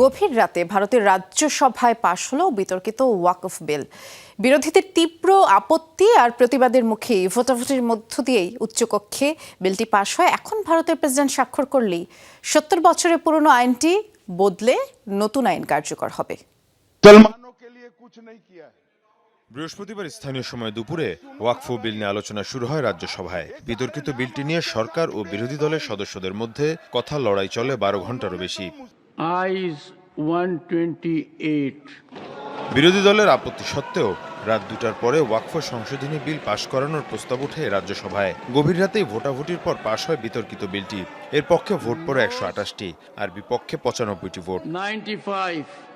গভীর রাতে ভারতের রাজ্যসভায় পাশ হলো বিতর্কিত ওয়াকফ বিল। বিরোধীদের তীব্র আপত্তি আর প্রতিবাদের মুখে ভোটাভুটির মধ্য দিয়েই উচ্চকক্ষে বিলটি পাশ হয়। এখন ভারতের প্রেসিডেন্ট স্বাক্ষর করলেই সত্তর বছরের পুরনো আইনটি বদলে নতুন আইন কার্যকর হবে। বৃহস্পতিবার স্থানীয় সময় দুপুরে ওয়াকফ বিল নিয়ে আলোচনা শুরু হয় রাজ্যসভায়। বিতর্কিত বিলটি নিয়ে সরকার ও বিরোধী দলের সদস্যদের মধ্যে কথা লড়াই চলে বারো ঘন্টারও বেশি। Eyes 128. বিরোধী দলের আপত্তি সত্ত্বেও রাত দুটার পরে ওয়াকফ সংশোধনী বিল পাশ করানোর প্রস্তাব ওঠে রাজ্যসভায় গভীর রাতেই ভোটাভুটির পর পাশ হয় বিতর্কিত বিলটি এর পক্ষে ভোট পড়ে একশো আর বিপক্ষে পঁচানব্বইটি ভোট 95.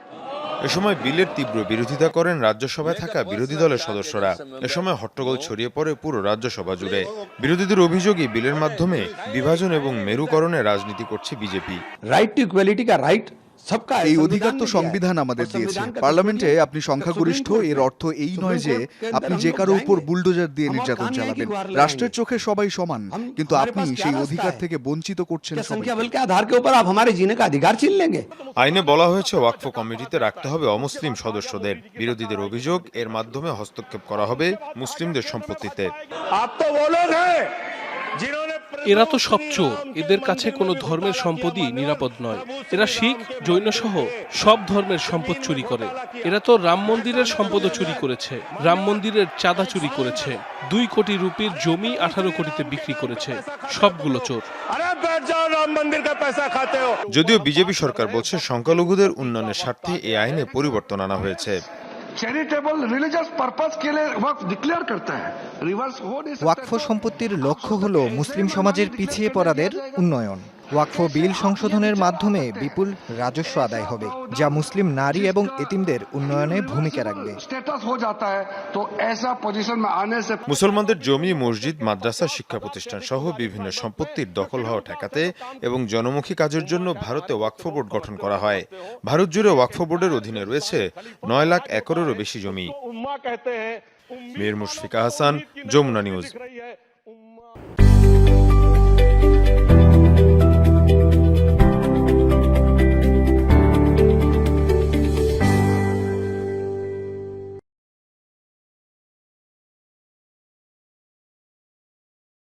এ সময় বিলের তীব্র বিরোধিতা করেন রাজ্যসভায় থাকা বিরোধী দলের সদস্যরা। এ সময় হট্টগোল ছড়িয়ে পড়ে পুরো রাজ্যসভা জুড়ে। বিরোধীদের অভিযোগই বিলের মাধ্যমে বিভাজন এবং মেরুকরণে রাজনীতি করছে বিজেপি। রাইট টু ইকুয়ালিটি কা রাইট সবকা এই অধিকার তো সংবিধান আমাদের দিয়েছে। পার্লামেন্টে আপনি সংখ্যাগরিষ্ঠ এর অর্থ এই নয় যে আপনি যে কারও উপর বুলডোজার দিয়ে নির্যাতন চালাবেন। রাষ্ট্রের চোখে সবাই সমান কিন্তু আপনি সেই অধিকার থেকে বঞ্চিত করছেন আইনে বলা হয়েছে ওয়াকফ কমিটিতে রাখতে হবে অমুসলিম সদস্যদের। বিরোধীদের অভিযোগ এর মাধ্যমে হস্তক্ষেপ করা হবে মুসলিমদের সম্পত্তিতে। আপ তো এরা তো সব চোর। এদের কাছে কোনো ধর্মের সম্পদই নিরাপদ নয়। এরা শিখ জৈন সহ সব ধর্মের সম্পদ চুরি করে। এরা তো রাম মন্দিরের সম্পদও চুরি করেছে। রাম মন্দিরের চাঁদা চুরি করেছে। দুই কোটি রুপির জমি আঠারো কোটিতে বিক্রি করেছে। সবগুলো চোর। যদিও বিজেপি সরকার বলছে সংখ্যালঘুদের উন্নয়নের স্বার্থে এই আইনে পরিবর্তন আনা হয়েছে। चैरिटेबल रिलीजियस पर्पस के लिए वक्त डिक्लेयर करता है रिवर्स हो नहीं सकता ওয়াকফ সম্পত্তির লক্ষ্য হল মুসলিম সমাজের পিছিয়ে পড়াদের উন্নয়ন ওয়াকফ বিল সংশোধনের মাধ্যমে বিপুল রাজস্ব আদায় হবে যা মুসলিম নারী এবং এতিমদের উন্নয়নে ভূমিকা রাখবে। মুসলমানদের জমি মসজিদ মাদ্রাসা শিক্ষা প্রতিষ্ঠান সহ বিভিন্ন সম্পত্তির দখল হওয়া ঠেকাতে এবং জনমুখী কাজের জন্য ভারতে ওয়াকফ বোর্ড গঠন করা হয়। ভারত জুড়ে ওয়াকফ বোর্ডের অধীনে রয়েছে নয় লাখ একরেরও বেশি জমি। মীর মুশফিকা হাসান যমুনা নিউজ।